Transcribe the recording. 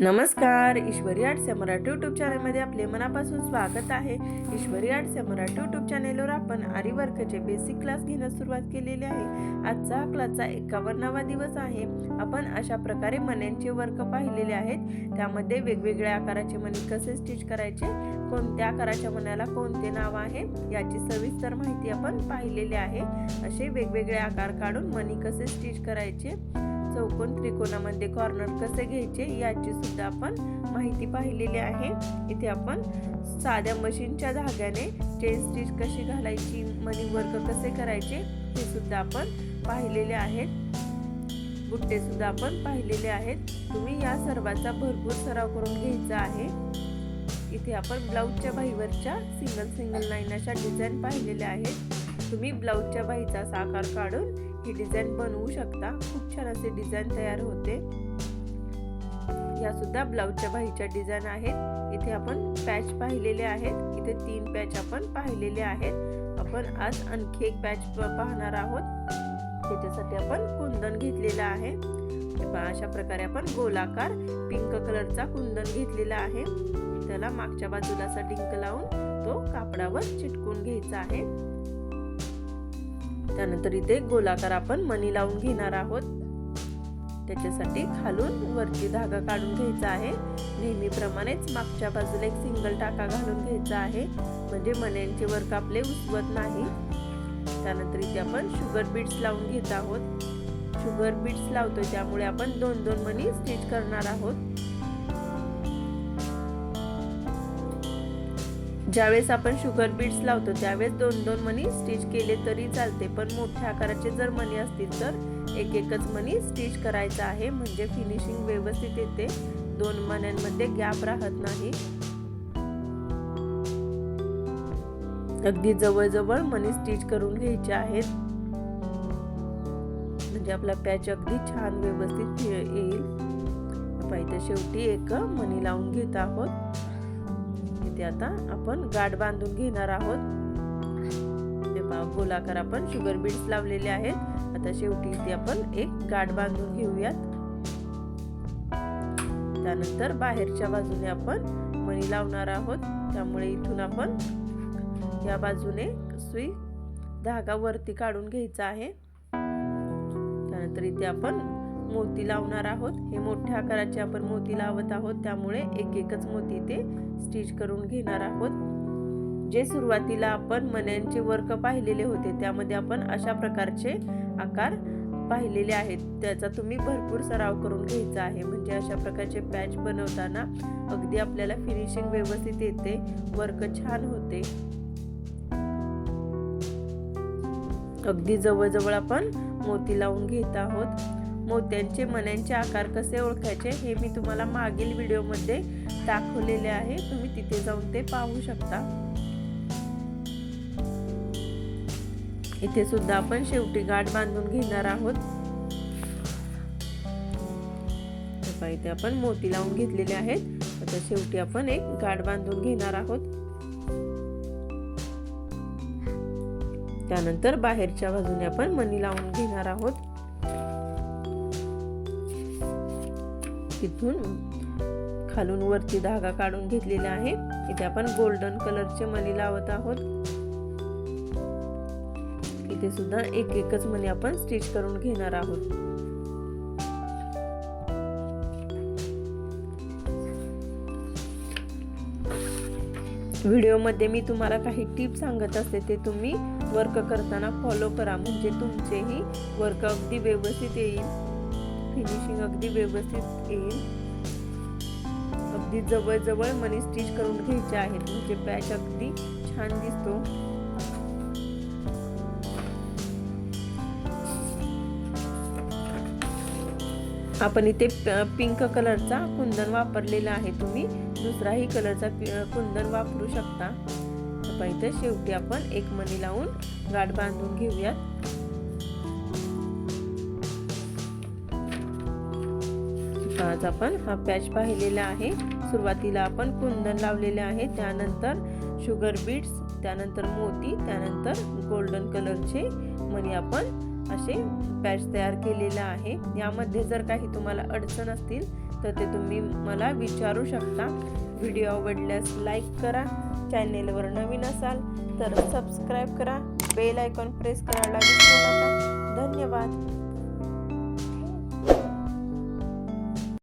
नमस्कार ईश्वरी आर्ट्स या मराठी यूट्यूब चॅनलमध्ये आपले मनापासून स्वागत आहे. ईश्वरी आर्ट्स या मराठी यूट्यूब चॅनेलवर आपण आरी वर्कचे बेसिक क्लास घेण्यास सुरुवात केलेली आहे. आजचा हा क्लासचा एकावन्नावा दिवस आहे. आपण अशा प्रकारे मण्यांचे वर्क पाहिलेले आहेत. त्यामध्ये वेगवेगळ्या आकाराचे मणी कसे स्टिच करायचे कोणत्या आकाराच्या मण्याला कोणते नाव आहे याची सविस्तर माहिती आपण पाहिलेली आहे. असे वेगवेगळे आकार काढून मणी कसे स्टिच करायचे चौकोन त्रिकोणामध्ये कॉर्नर कसे घ्यायचे याची सुद्धा आपण माहिती पाहिलेली आहे. इथे आपण साध्या मशीनच्या धाग्याने चेन स्टिच कशी घालायची मनी वर्क कसे करायचे हे सुद्धा आपण पाहिलेले आहेत. बुट्टे सुद्धा आपण पाहिलेले आहेत. तुम्ही या सर्वाचा भरपूर सराव करून घ्यायचा आहे. इथे आपण ब्लाऊजच्या बाहीवरच्या सिंगल सिंगल लाईन अशा डिझाईन पाहिलेल्या आहेत. तुम्ही ब्लाऊजच्या बाहीचा साकार काढून ही डिझाईन बनवू शकता. खूप छान असे डिझाईन तयार होते. या सुद्धा ब्लाऊजच्या बाहीच्या डिझाईन आहेत. इथे आपण पॅच पाहिलेले आहेत. इथे तीन पॅच आपण पाहिलेले आहेत. आपण आज आणखी एक पॅच पाहणार आहोत. त्याच्यासाठी आपण कुंदन घेतलेलं आहे. अशा प्रकारे आपण गोलाकार पिंक कलरचा कुंदन घेतलेला आहे. त्याला मागच्या बाजूला असा डिंक लावून तो कापडावर चिटकून घ्यायचा आहे. त्यानंतर इथे गोलाकार आपण मणी लावून घेणार आहोत. त्याच्यासाठी खालून वरती धागा काढून घ्यायचा आहे. नेहमीप्रमाणेच मागच्या बाजूला एक सिंगल टाका घालून घ्यायचा आहे. म्हणजे मण्यांचे वर्क आपले उसवत नाही. त्यानंतर इथे आपण शुगर बीट्स लावून घेत आहोत. शुगर बीट्स लावतो त्यामुळे आपण दोन दोन मणी स्टिच करणार आहोत. ज्यावेळेस आपण शुगर बीट्स लावतो त्यावेळेस दोन दोन मणी स्टिच केले तरी चालते. पण मोठ्या आकाराचे जर मणी असतील तर एक एकच मणी स्टिच करायचा आहे. म्हणजे फिनिशिंग व्यवस्थित येते. दोन मण्यांमध्ये गॅप राहत नाही. अगदी जवळजवळ मनी स्टिच करून घ्यायचे आहेत. म्हणजे आपला पॅच अगदी छान व्यवस्थित येईल. इथे शेवटी एक मनी लावून घेत आहोत. इथे आता आपण गाठ बांधून घेणार आहोत. गोलाकार आपण शुगर बीड्स लावलेले आहेत. आता शेवटी इथे आपण एक गाठ बांधून घेऊयात. त्यानंतर बाहेरच्या बाजूने आपण मणी लावणार आहोत. त्यामुळे इथून आपण या बाजूने सुई धागा वरती काढून घ्यायचा आहे. त्यानंतर इथे आपण मोती लावणार आहोत. हे मोठ्या आकाराचे आपण मोती लावत आहोत. त्यामुळे एक एकच मोती ते स्टिच करून घेणार आहोत. जे सुरुवातीला आपण मण्यांचे वर्क पाहिलेले होते त्यामध्ये आपण अशा प्रकारचे आकार पाहिलेले आहेत. त्याचा तुम्ही भरपूर सराव करून घ्यायचा आहे. म्हणजे अशा प्रकारचे पॅच बनवताना अगदी आपल्याला फिनिशिंग व्यवस्थित येते. वर्क छान होते. अगदी जवळजवळ आपण मोती लावून घेत आहोत. मोत्यांचे मण्यांचे आकार कसे ओळखायचे हे मी तुम्हाला मागील व्हिडिओमध्ये दाखवलेले आहे. तुम्ही तिथे जाऊन ते पाहू शकता. इथे सुद्धा आपण शेवटी गाठ बांधून घेणार आहोत. इथे आपण मोती लावून घेतलेले आहेत. आता शेवटी आपण एक गाठ बांधून घेणार आहोत. त्यानंतर बाहेरच्या बाजूने आपण मणी लावून घेणार आहोत. तिथून खालून वरती धागा काढून घेतलेला आहे. इथे आपण गोल्डन कलरचे मणी लावत आहोत. इथे सुद्धा एक एकच मणी आपण स्टिच करून घेणार आहोत. व्हिडिओमध्ये मी तुम्हाला काही टिप सांगत असते ते तुम्ही वर्क करताना फॉलो करा. म्हणजे तुमचेही वर्क अगदी व्यवस्थित येईल. फिनिशिंग अगदी व्यवस्थित येईल. अगदी जवळजवळ मनी स्टिच करून घ्यायचे आहेत. म्हणजे पॅच अगदी छान दिसतो. आपण इथे पिंक कलरचा कुंदन वापरलेला आहे तुम्ही. दुसराही कलरचा कुंदन वापरू शकता. इथे शेवटी आपण एक मणी लावून गाठ बांधून घेऊयात. आज आपण हा पॅच पाहिलेला आहे. सुरुवातीला आपण कुंदन लावलेले आहे. त्यानंतर शुगर बीट्स त्यानंतर मोती त्यानंतर गोल्डन कलरचे मणी आपण असे पॅच तयार केलेला आहे. यामध्ये जर काही तुम्हाला अडचण असतील तर ते तुम्ही मला विचारू शकता. व्हिडिओ आवडल्यास लाईक करा. चॅनेलवर नवीन असाल तर सबस्क्राईब करा. बेल आयकॉन प्रेस करायला विसरू नका. धन्यवाद.